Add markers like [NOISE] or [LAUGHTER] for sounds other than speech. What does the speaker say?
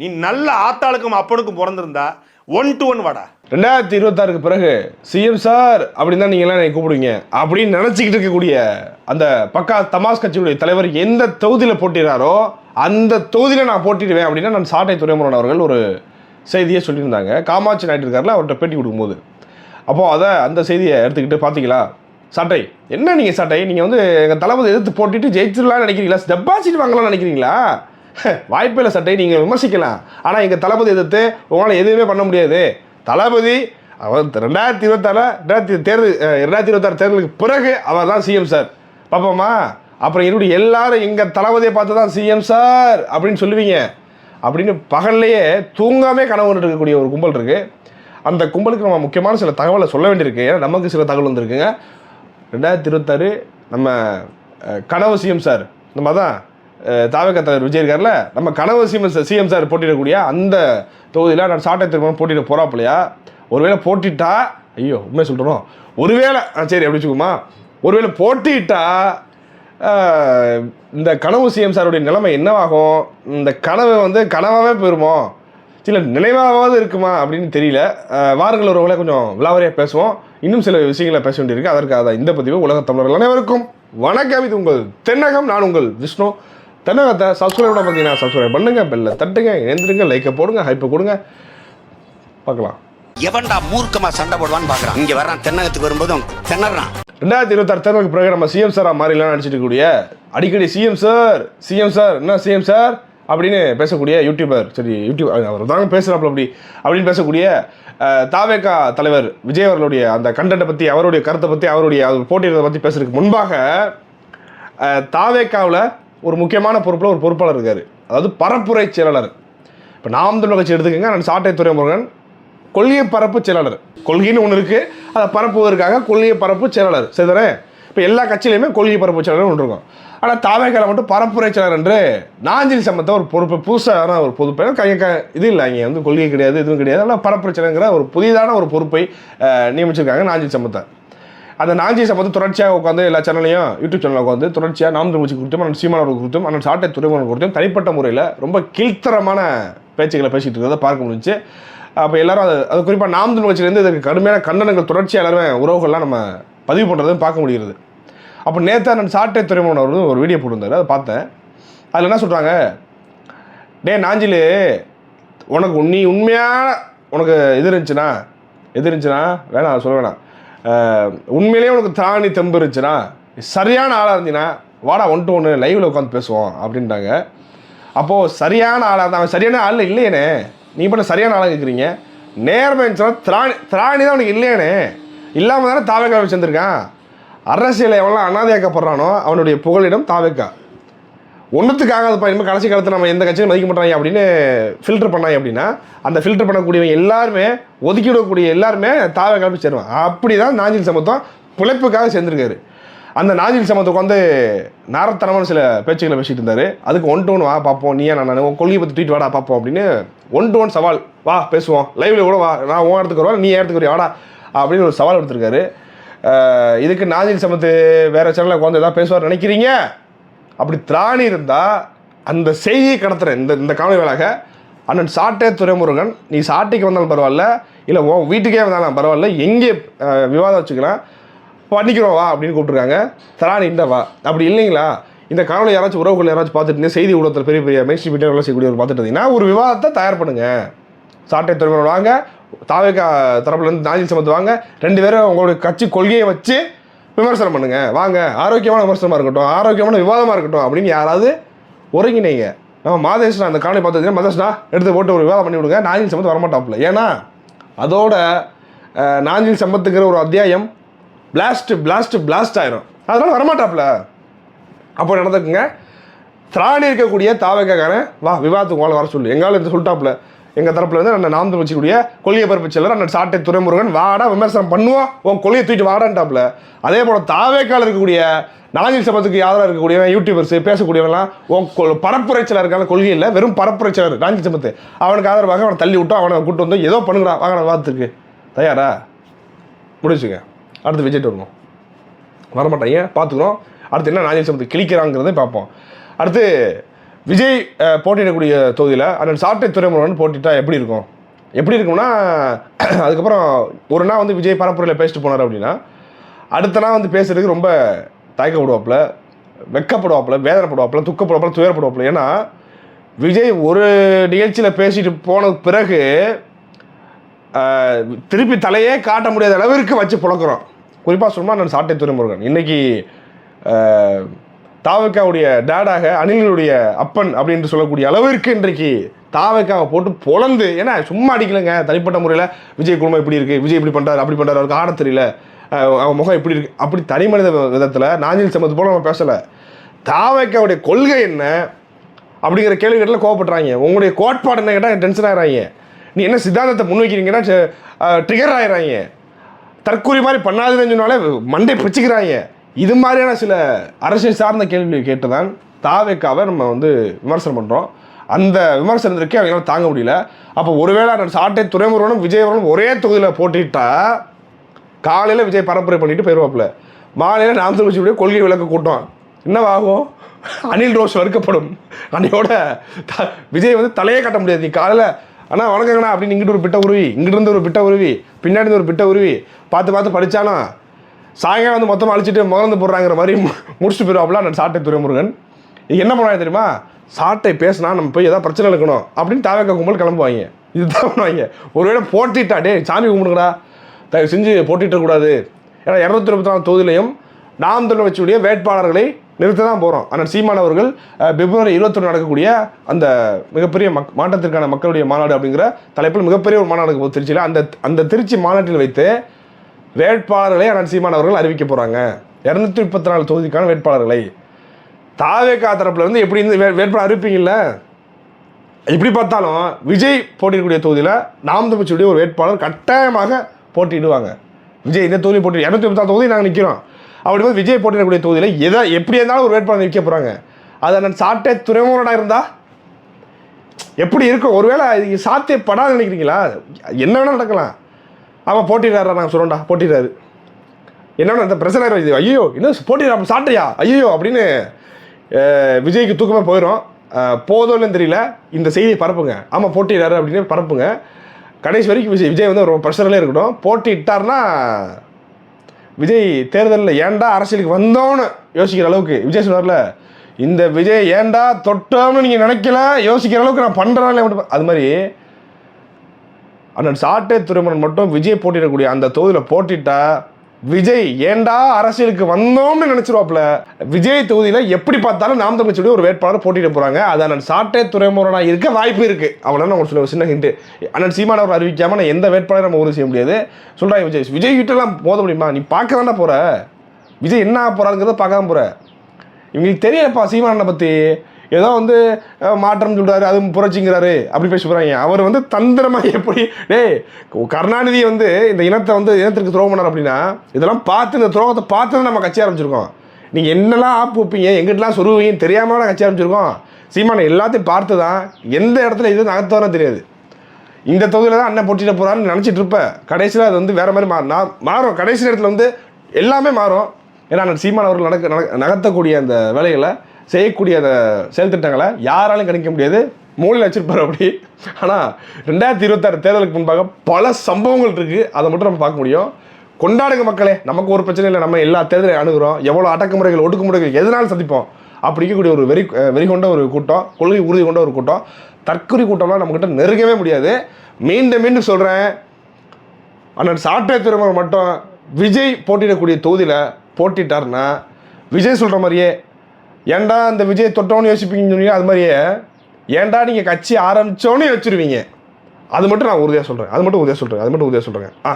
நீ நல்ல ஆத்தாளுக்கும் அப்பனுக்கும் பிறந்திருந்தா ஒன் டு ஒன் வாடா. ரெண்டாயிரத்தி இருபத்தாறுக்கு பிறகு சிஎம் சார் அப்படின்னு தான் நீங்களாம் என்னை கூப்பிடுவீங்க. அப்படின்னு நினச்சிக்கிட்டு இருக்கக்கூடிய அந்த பக்கா தமாஸ் கட்சியுடைய தலைவர் எந்த தொகுதியில் போட்டிடுறாரோ அந்த தொகுதியில் நான் போட்டிடுவேன் அப்படின்னா நான் சாட்டை துறைமுகன் அவர்கள் ஒரு செய்தியை சொல்லியிருந்தாங்க. காமாட்சி நாயுடு இருக்கார்ல அவர்கிட்ட பேட்டி கொடுக்கும்போது. அப்போது அதை அந்த செய்தியை எடுத்துக்கிட்டு பார்த்தீங்களா? சட்டை என்ன நீங்கள் சட்டை? நீங்கள் வந்து எங்கள் தளபதி எதிர்த்து போட்டிட்டு ஜெயிச்சிடலாம்னு நினைக்கிறீங்களா? டெபாசிட் வாங்கலாம்னு நினைக்கிறீங்களா? வாய்ப்பே இல்லை சட்டை நீங்கள் விமர்சிக்கலாம். ஆனால் எங்கள் தளபதி எதிர்த்து உங்களால் எதுவுமே பண்ண முடியாது. தளபதி அவர் ரெண்டாயிரத்தி இருபத்தாறு ரெண்டாயிரத்தி தேர்தல் ரெண்டாயிரத்தி இருபத்தாறு தேர்தலுக்கு பிறகு அவர் தான் சிஎம் சார் பார்ப்போமா அப்புறம் என்னுடைய எல்லாரும் எங்கள் தளபதியை பார்த்து தான் சிஎம் சார் அப்படின்னு சொல்லுவீங்க. அப்படின்னு பகல்லையே தூங்காமே கனவு இருக்கக்கூடிய ஒரு கும்பல் இருக்குது அந்த கும்பலுக்கு நம்ம முக்கியமான சில தகவலை சொல்ல வேண்டியிருக்கு. ஏன்னா நமக்கு சில தகவல் வந்திருக்குங்க. ரெண்டாயிரத்தி இருபத்தாறு நம்ம கனவு சிஎம் சார் நம்ம தான் தாவக தலைவர் விஜய் இருக்கார்ல நம்ம கனவு சிஎம் சிஎம் சார் போட்டியிடக்கூடிய அந்த தொகுதியில் நான் சாட்டை திருமணம் போட்டியிட போகிறாப்பிலையா ஒருவேளை போட்டிட்டா ஐயோ உண்மை சொல்கிறோம் ஒருவேளை ஆ, சரி அப்படி வச்சுக்கோமா. ஒருவேளை போட்டிட்டா இந்த கனவு சிஎம் சாருடைய நிலைமை என்னவாகும்? இந்த கனவு வந்து கனவாகவே போயிருமோ? சில நினைவாவது இருக்குமா அப்படின்னு தெரியல. அஹ், வாருங்கள் கொஞ்சம் விலாவரியாக பேசுவோம். இன்னும் சில விஷயங்களை பேச வேண்டியிருக்கு. அதற்காக இந்த பதிவு உலக தமிழர்கள் அனைவருக்கும் வணக்கம். இது உங்கள் தென்னகம் நான் உங்கள் விஷ்ணு. தென்னகத்தை சப்ஸ்கிரைப் பண்ண பார்த்தீங்கன்னா சப்ஸ்கிரைப் பண்ணுங்க பெல்ல தட்டுங்க எழுந்திருங்க லைக்கை போடுங்க ஹைப்பை கொடுங்க. பார்க்கலாம். எவன்டா மூர்க்கமா சண்டை போடுவான்னு பாக்குறான் இங்க வர்றான் தென்னகத்துக்கு வரும்போதும் திணறான். ரெண்டாயிரத்தி இருபத்தாறு தேர்தலுக்கு பிறகு நம்ம சிஎம் சாரா மாதிரிலாம் நடிச்சிட்டு இருக்கக்கூடிய அடிக்கடி சிஎம் சார் சிஎம் சார் என்ன சிஎம் சார் அப்படின்னு பேசக்கூடிய யூடியூபர் சரி யூடியூப் அவர் தாங்க பேசுகிறாப்புல அப்படி அப்படின்னு பேசக்கூடிய அஹ், தாவேகா தலைவர் விஜய் அவர்களுடைய அந்த கண்டென்ட்டை பற்றி அவருடைய கருத்தை பற்றி அவருடைய அவர் போட்டியிடத்தை பற்றி பேசுறதுக்கு முன்பாக அஹ், தாவேகாவில் ஒரு முக்கியமான பொறுப்பில் ஒரு பொறுப்பாளர் இருக்கார். அதாவது பரப்புரை செயலாளர். இப்போ நாம் தமிழ் கட்சி எடுத்துக்கோங்க நான் சாட்டை துறைமுருகன். கொள்கை பரப்பு செயலாளர். கொள்கைன்னு ஒன்று இருக்குது அதை பரப்புவதற்காக கொள்கை பரப்பு செயலாளர். சரிதானே? இப்போ எல்லா கட்சியிலையுமே கொள்கை பரப்பு செயலாளர் ஒன்று இருக்கும். ஆனால் தாவேக்கால மட்டும் பரப்புரை செயலாளர் என்று நாஞ்சில் சம்பந்த ஒரு பொறுப்பு புதுசான ஒரு பொறுப்பை கைய க இது இல்லை இங்கே வந்து கொள்கை கிடையாது எதுவும் கிடையாது. ஆனால் பரப்புரை செயலருங்கிற ஒரு புதிதான ஒரு பொறுப்பை நியமிச்சிருக்காங்க நாஞ்சில் சம்பத்தை அந்த நாஞ்சி சம்பத்து தொடர்ச்சியாக உட்காந்து எல்லா சேனலையும் யூடியூப் சேனலில் உட்காந்து தொடர்ச்சியாக நாம் தமிழ்ச்சி குறித்தும் அண்ணன் சீமானவர்கள் குறித்தும் அண்ணன் சாட்டை துறைமுகம் குறித்தும் தனிப்பட்ட முறையில் ரொம்ப கீழ்த்தரமான பேச்சுக்களை பேசிகிட்டு இருக்கிறத பார்க்க முடிஞ்சு அப்போ எல்லாரும் அது அது குறிப்பாக நாம் தமிழ் கட்சியிலேருந்து இதுக்கு கடுமையான கண்டனங்கள் தொடர்ச்சியாக எல்லாருமே உறவுகள்லாம் நம்ம பதிவு பண்ணுறதும் பார்க்க முடிகிறது. அப்போ நேற்று அண்ணன் சாட்டை துறைமுகம் அவர்கள் ஒரு வீடியோ போட்டிருந்தார் அதை பார்த்தேன். அதில் என்ன சொல்கிறாங்க டே நாஞ்சிலு உனக்கு நீ உண்மையான உனக்கு இது இருந்துச்சுன்னா எது இருந்துச்சுன்னா வேணாம் சொல்ல வேணாம். உண்மையிலேயே உனக்கு திராணி தெம்பு இருந்துச்சுன்னா சரியான ஆளாக இருந்தீங்கன்னா வாடா ஒன் டு ஒன்று லைவில் உட்காந்து பேசுவோம் அப்படின்ட்டாங்க. அப்போது சரியான ஆளாக இருந்தால் அவன் சரியான ஆள் இல்லையேனே. நீ பண்ண சரியான ஆளாக கேட்குறீங்க நேர்மை இருந்துச்சுன்னா திராணி திராணி தான் உனக்கு இல்லையேனே. இல்லாமல் தானே தாவேக்கா வச்சுருந்துருக்கான்? அரசியல் எவ்வளோ அனாதையாக்கப்படுறானோ அவனுடைய புகழிடம் தாவேக்கா. ஒன்றுத்துக்காக அது இனிமேல் கடைசி காலத்தில் நம்ம எந்த கட்சியும் மதிக்க மாட்டாங்க அப்படின்னு ஃபில்டர் பண்ணாங்க அப்படின்னா அந்த ஃபில்டர் பண்ணக்கூடியவங்க எல்லாருமே ஒதுக்கிவிடக்கூடிய எல்லாருமே தாவை கிளப்பி சேருவாங்க. அப்படி தான் நாஞ்சில் சமத்துவம் பிழைப்புக்காக சேர்ந்துருக்காரு. அந்த நாஞ்சில் சமத்துவம் வந்து நாரத்தனமான சில பேச்சுக்களை பேசிகிட்டு இருந்தார். அதுக்கு ஒன் டு ஒன் வா பார்ப்போம். நீ நான் உன் கொள்கையை பற்றி ட்வீட் வாடா பார்ப்போம் அப்படின்னு ஒன் டு ஒன் சவால். வா பேசுவோம். லைவ்ல கூட வா. நான் உன் இடத்துக்கு வருவா நீ இடத்துக்கு வரையா? வாடா. அப்படின்னு ஒரு சவால் எடுத்திருக்காரு இதுக்கு நாஞ்சில் சமத்து வேறு சேனலில் உட்காந்து எதாவது பேசுவார் நினைக்கிறீங்க? அப்படி திராணி இருந்தால் அந்த செய்தியை கடத்துகிறேன் இந்த இந்த காணொலி வேலாக அண்ணன் சாட்டை துறைமுருகன் நீ சாட்டைக்கு வந்தாலும் பரவாயில்ல இல்லை உன் வீட்டுக்கே வந்தாலும் பரவாயில்ல எங்கே விவாதம் வச்சுக்கலாம் பண்ணிக்கிறோம் வா அப்படின்னு கூப்பிட்ருக்காங்க திராணி இந்த வா. அப்படி இல்லைங்களா? இந்த காணொலி யாராச்சும் உறவுகள் யாராச்சும் பார்த்துட்டு செய்தி ஊடகத்தில் பெரிய பெரிய மேஸ்ட்ரி ஸ்ட்ரீம் மீடியா செய்யக்கூடியவர் பார்த்துட்டு இருந்தீங்கன்னா ஒரு விவாதத்தை தயார் பண்ணுங்க. சாட்டை துறைமுருகன் வாங்க தாவேக்கா தரப்புலேருந்து நாஜில் சமத்து வாங்க ரெண்டு பேரும் உங்களுடைய கட்சி கொள்கையை வச்சு விமர்சனம் பண்ணுங்க. வாங்க ஆரோக்கியமான விமர்சனமாக இருக்கட்டும் ஆரோக்கியமான விவாதமாக இருக்கட்டும் அப்படின்னு யாராவது ஒருங்கினீங்க நம்ம மாதேஷ்னா அந்த காணொலி பார்த்தீங்கன்னா மாதேஷ்னா எடுத்து போட்டு ஒரு விவாதம் பண்ணி விடுங்க நாஞ்சில் சம்பத்து வரமாட்டாப்புல. ஏன்னா அதோட நாஞ்சில் சம்பத்துக்கிற ஒரு அத்தியாயம் பிளாஸ்ட் பிளாஸ்ட் பிளாஸ்ட் ஆயிரும். அதனால வரமாட்டாப்புல. அப்போ நடந்துக்குங்க. திராணி இருக்கக்கூடிய தாவக்காரன் வா விவாதத்துக்கு உங்களை வர சொல்லு. எங்கால இந்த சொல்லிட்டாப்புல. எங்கள் தரப்புல இருந்து அந்த நாம் வச்சுக்கூடிய கொள்கையை பரப்பு செல்லர் அண்ணன் சாட்டை துறைமுருகன் வாடா விமர்சனம் பண்ணுவோம் உன் கொள்கையை தூக்கிட்டு வாடான்டாப்ல அதே போல தாவேக்கால இருக்கக்கூடிய நாஞ்சில் சபத்துக்கு ஆதரவு இருக்கக்கூடியவன் யூடியூபர்ஸ் பேசக்கூடியவெல்லாம் உன் பரப்புரைச்சலாக இருக்கான கொள்கை இல்லை வெறும் பரப்புரைச்சலர் நாஞ்சில் சபத்து. அவனுக்கு ஆதரவாக அவனை தள்ளி விட்டோம் அவனை கூட்டு வந்து ஏதோ பண்ணுங்கடா வாங்க வாத்துக்கு தயாரா? முடிச்சுங்க அடுத்து விஜய்ட்டு வரணும் வரமாட்டாங்க பார்த்துக்கிறோம் அடுத்து என்ன நாஞ்சில் சமத்து கிழிக்கிறாங்கிறதை பார்ப்போம் அடுத்து விஜய் போட்டியிடக்கூடிய தொகுதியில் அண்ணன் சாட்டை துறைமுருகன் போட்டிட்டா எப்படி இருக்கும்? எப்படி இருக்கும்னா [CLEARS THROAT] அதுக்கப்புறம் ஒரு நாள் வந்து விஜய் பரப்புரையில் பேசிட்டு போனார் அப்படின்னா அடுத்த நாள் வந்து பேசுறதுக்கு ரொம்ப தயக்கப்படுவாப்புல வெக்கப்படுவாப்பில் வேதனைப்படுவாப்புல துக்கப்படுவாப்பில் துயரப்படுவாப்பில். ஏன்னா விஜய் ஒரு நிகழ்ச்சியில் பேசிட்டு போன பிறகு திருப்பி தலையே காட்ட முடியாத அளவிற்கு வச்சு புழக்கிறோம் குறிப்பாக சொன்னால் நான் சாட்டை துறைமுருகன். இன்னைக்கு தாவக்காவுடைய டேடாக அணிலினுடைய அப்பன் அப்படின்னு சொல்லக்கூடிய அளவிற்கு இன்றைக்கு தாவக்காவை போட்டு பொழந்து ஏன்னா சும்மா அடிக்கலைங்க தனிப்பட்ட முறையில் விஜய் குடும்பம் இப்படி இருக்குது விஜய் இப்படி பண்ணுறாரு அப்படி பண்ணுறாரு அவருக்கு ஆட தெரியல அவன் முகம் இப்படி இருக்கு அப்படி தனி மனித விதத்தில் நாஞ்சில் சமத்து போல நம்ம பேசலை. தாவக்காவுடைய கொள்கை என்ன அப்படிங்கிற கேள்வி கேட்டில் கோவப்படுறாங்க உங்களுடைய கோட்பாடு என்ன கேட்டால் டென்ஷன் ஆகிறாங்க நீ என்ன சித்தாந்தத்தை முன்வைக்கிறீங்கன்னா ட்ரிகர் ஆயிடுறாங்க தற்கூரி மாதிரி பண்ணாதுன்னு சொன்னாலே மண்டை பிச்சுக்கிறாங்க. இது மாதிரியான சில அரசியல் சார்ந்த கேள்விகளை கேட்டுதான் தாவேக்காவை நம்ம வந்து விமர்சனம் பண்ணுறோம் அந்த விமர்சனத்திற்கு அவங்களால தாங்க முடியல. அப்போ ஒருவேளை நான் சாட்டை துறைமுருகனும் விஜயவரனும் ஒரே தொகுதியில் போட்டிட்டா காலையில் விஜய் பரப்புரை பண்ணிட்டு போயிடுவாப்புல மாலையில் நாம் திருச்சியுடைய கொள்கை விளக்க கூட்டம். என்னவாகும் அனில் ரோஸ் வறுக்கப்படும். அன்னையோட த- விஜய் வந்து தலையே கட்ட முடியாது. நீ காலையில் அண்ணா வணக்கங்கண்ணா அப்படின்னு இங்கிட்டு ஒரு பிட்ட உருவி இங்கிட்டு இருந்து ஒரு பிட்ட உருவி பின்னாடி இருந்து ஒரு பிட்ட உருவி பார்த்து பார்த்து படித்தானா சாயங்காலம் வந்து மொத்தமாக அழிச்சிட்டு மகந்து போடுறாங்கிற மாதிரி முடிச்சுட்டு போயிடுவாப்புல நான் சாட்டை துறைமுருகன் என்ன பண்ணுவாங்க தெரியுமா? சாட்டை பேசினா நம்ம போய் ஏதாவது பிரச்சனை இருக்கணும் அப்படின்னு தாவக்க கும்பல் கிளம்புவாங்க. இதுதான் பண்ணுவாங்க. ஒருவேளை போட்டிட்டா டே சாமி கும்பிடுங்கடா. தயவு செஞ்சு போட்டிட்டக்கூடாது ஏன்னா இரநூத்தி இருபத்தி நாலு தொகுதியிலையும் நாம் தமிழ் வச்சுடைய வேட்பாளர்களை நிறுத்த தான் போகிறோம் ஆனால் சீமான் அவர்கள் பிப்ரவரி இருபத்தொன்று நடக்கக்கூடிய அந்த மிகப்பெரிய மக் மாற்றத்திற்கான மக்களுடைய மாநாடு அப்படிங்கிற தலைப்பில் மிகப்பெரிய ஒரு மாநாடு திருச்சியில் அந்த அந்த திருச்சி மாநாட்டில் வைத்து வேட்பாளர்களை அண்ணன் சீமான் அவர்கள் அறிவிக்க போகிறாங்க இரநூத்தி முப்பத்தி நாலு தொகுதிக்கான வேட்பாளர்களை. தாவேக்கா தரப்புல இருந்து எப்படி இருந்து வே- வேட்பாளர் அறிவிப்பீங்கல்ல? எப்படி பார்த்தாலும் விஜய் போட்டியிடக்கூடிய தொகுதியில் நாம் தமிழ்ச்சியுடைய ஒரு வேட்பாளர் கட்டாயமாக போட்டியிடுவாங்க. விஜய் இந்த தொகுதியில் போட்டி இரநூத்தி முப்பத்தாறு தொகுதி நாங்கள் நிற்கிறோம் அப்படி போது விஜய் போட்டியிடக்கூடிய தொகுதியில் எதை எப்படி இருந்தாலும் ஒரு வேட்பாளர் நிற்க போகிறாங்க அது நான் சாட்டை துறைமுகனாக இருந்தால் எப்படி இருக்கும்? ஒருவேளை இது சாத்தியப்படாது நினைக்கிறீங்களா? என்ன வேணால் நடக்கலாம். அவன் போட்டிடுறாரா நாங்கள் சொல்கிறோம்டா போட்டிடுறாரு. என்னன்னா இந்த பிரச்சனை இது ஐயோ என்ன போட்டிடுறா சாட்டையா ஐயோ அப்படின்னு விஜய்க்கு தூக்கமாக போயிடும் போதும்னு தெரியல. இந்த செய்தியை பரப்புங்க. ஆமாம் போட்டிடுறாரு அப்படின்னு பரப்புங்க. கடைசி வரைக்கும் விஜய் விஜய் வந்து ரொம்ப ப்ரெஷர்லேயே இருக்கட்டும். போட்டிட்டார்னா விஜய் தேர்தலில் ஏன்டா அரசியலுக்கு வந்தோன்னு யோசிக்கிற அளவுக்கு விஜய் சொன்னார்ல இந்த விஜய் ஏண்டா தொட்டோம்னு நீங்கள் நினைக்கல? யோசிக்கிற அளவுக்கு நான் பண்ணுறேன் அது மாதிரி அண்ணன் சாட்டை துறைமுடன் மட்டும் விஜய் போட்டிடக்கூடிய அந்த தொகுதியில் போட்டிட்டா விஜய் ஏன்டா அரசியலுக்கு வந்தோம்னு நினைச்சிருவாப்ல விஜய் தொகுதியில் எப்படி பார்த்தாலும் நாம் தமிழ்ச்சியுடைய ஒரு வேட்பாளர் போட்டியிட போகிறாங்க அது அண்ணன் சாட்டை துறைமுறைனா இருக்க வாய்ப்பு இருக்குது அவ்வளோ நான் சொல்ல ஒரு சின்ன ஹிண்ட் அண்ணன் சீமான் அவர் நான் எந்த வேட்பாளரும் நம்ம உறுதி செய்ய முடியாது. சொல்கிறாங்க விஜய். விஜய் கிட்டலாம் போத முடியுமா? நீ பார்க்க தானே போகிற விஜய் என்ன போகிறாருங்கிறத பார்க்காம போகிற இவங்களுக்கு தெரியலப்பா சீமானனை பற்றி ஏதோ வந்து மாற்றம் சொல்கிறாரு அதுவும் புரட்சிங்கிறாரு அப்படி பேச போகிறாங்க அவர் வந்து தந்திரமாக எப்படி டேய் கருணாநிதி வந்து இந்த இனத்தை வந்து இனத்திற்கு துரோகம் பண்ணார் அப்படின்னா இதெல்லாம் பார்த்து இந்த துரோகத்தை பார்த்து தான் நம்ம கட்சி ஆரம்பிச்சிருக்கோம். நீங்கள் என்னெல்லாம் ஆப் வைப்பீங்க எங்கிட்டலாம் சொருவீங்கன்னு தெரியாமல் நான் கட்சி ஆரம்பிச்சிருக்கோம். சீமானை எல்லாத்தையும் பார்த்து தான் எந்த இடத்துல இது நகர்த்தவரோ தெரியாது. இந்த தொகுதியில் தான் அண்ணன் போட்டியிட போகிறான்னு நினச்சிட்டு இருப்பேன் கடைசியில் அது வந்து வேறு மாதிரி மா நான் மாறும். கடைசி நேரத்தில் வந்து எல்லாமே மாறும். ஏன்னா அந்த சீமான் அவர்கள் நடக்க நடக்க நகர்த்தக்கூடிய அந்த வேலைகளை செய்யக்கூடிய அந்த செயல் திட்டங்களை யாராலும் கணிக்க முடியாது. மூலையில் வச்சிருப்பார் அப்படி. ஆனால் ரெண்டாயிரத்தி இருபத்தாறு தேர்தலுக்கு முன்பாக பல சம்பவங்கள் இருக்குது அதை மட்டும் நம்ம பார்க்க முடியும். கொண்டாடுங்க மக்களே. நமக்கு ஒரு பிரச்சனை இல்லை. நம்ம எல்லா தேர்தலையும் அணுகிறோம். எவ்வளோ அடக்குமுறைகள் ஒடுக்குமுறைகள் எதனாலும் சந்திப்போம்? அப்படி இருக்கக்கூடிய ஒரு வெறி வெறி கொண்ட ஒரு கூட்டம் கொள்கை உறுதி கொண்ட ஒரு கூட்டம் தற்கொலை கூட்டம்லாம் நம்மக்கிட்ட நெருங்கவே முடியாது. மீண்டும் மீண்டும் சொல்கிறேன் அண்ணன் சாட்டை திருமணம் மட்டும் விஜய் போட்டியிடக்கூடிய தொகுதியில் போட்டிட்டாருன்னா விஜய் சொல்கிற மாதிரியே ஏன்டா அந்த விஜய் தொட்டோன்னு யோசிப்பீங்கன்னு சொன்னீங்க? அது மாதிரியே ஏன்டா நீங்கள் கட்சி ஆரம்பிச்சோன்னு வச்சிருவீங்க? அது மட்டும் நான் உறுதியாக சொல்கிறேன் அது மட்டும் உறுதியாக சொல்கிறேன் அது மட்டும் உறுதியாக சொல்கிறேன் ஆ.